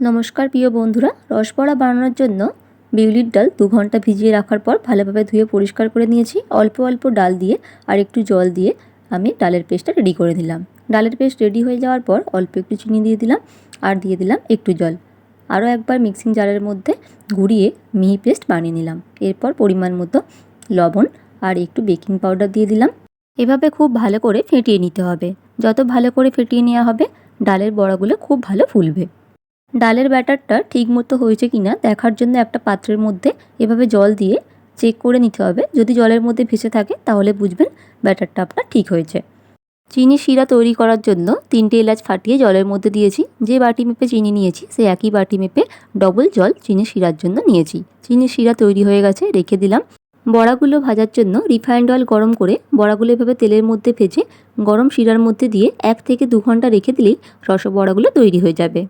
নমস্কার প্রিয় বন্ধুরা রসবড়া বানানোর জন্য বিউলির ডাল দু ঘণ্টা ভিজিয়ে রাখার পর ভালোভাবে ধুয়ে পরিষ্কার করে নিয়েছি। অল্প অল্প ডাল দিয়ে আর একটু জল দিয়ে আমি ডালের পেস্টটা রেডি করে দিলাম ডালের পেস্ট রেডি হয়ে যাওয়ার পর অল্প একটু চিনি দিয়ে দিলাম আর দিয়ে দিলাম একটু জল। আরও একবার মিক্সিং জারের মধ্যে ঘুরিয়ে মিহি পেস্ট বানিয়ে নিলাম। এরপর পরিমাণ মতো লবণ আর একটু বেকিং পাউডার দিয়ে দিলাম। এভাবে খুব ভালো করে ফেটিয়ে নিতে হবে। যত ভালো করে ফেটিয়ে নেওয়া হবে, ডালের বড়াগুলো খুব ভালো ফুলবে। ডালের ব্যাটারটা ঠিক মতো হয়েছে কিনা দেখার জন্য একটা পাত্রের মধ্যে এভাবে জল দিয়ে চেক করে নিতে হবে। যদি জলের মধ্যে ভেসে থাকে, তাহলে বুঝবেন ব্যাটারটা আপনার ঠিক হয়েছে। চিনি শিরা তৈরি করার জন্য তিনটে এলাচ ফাটিয়ে জলের মধ্যে দিয়েছি। যে বাটি মেপে চিনি নিয়েছি, সেই একই বাটি মেপে ডবল জল চিনি শিরার জন্য নিয়েছি। চিনি শিরা তৈরি হয়ে গেছে, রেখে দিলাম। বড়াগুলো ভাজার জন্য রিফাইন্ড অয়েল গরম করে বড়াগুলো এভাবে তেলের মধ্যে ভেজে গরম শিরার মধ্যে দিয়ে এক থেকে দু ঘণ্টা রেখে দিলেই রস বড়াগুলো তৈরি হয়ে যাবে।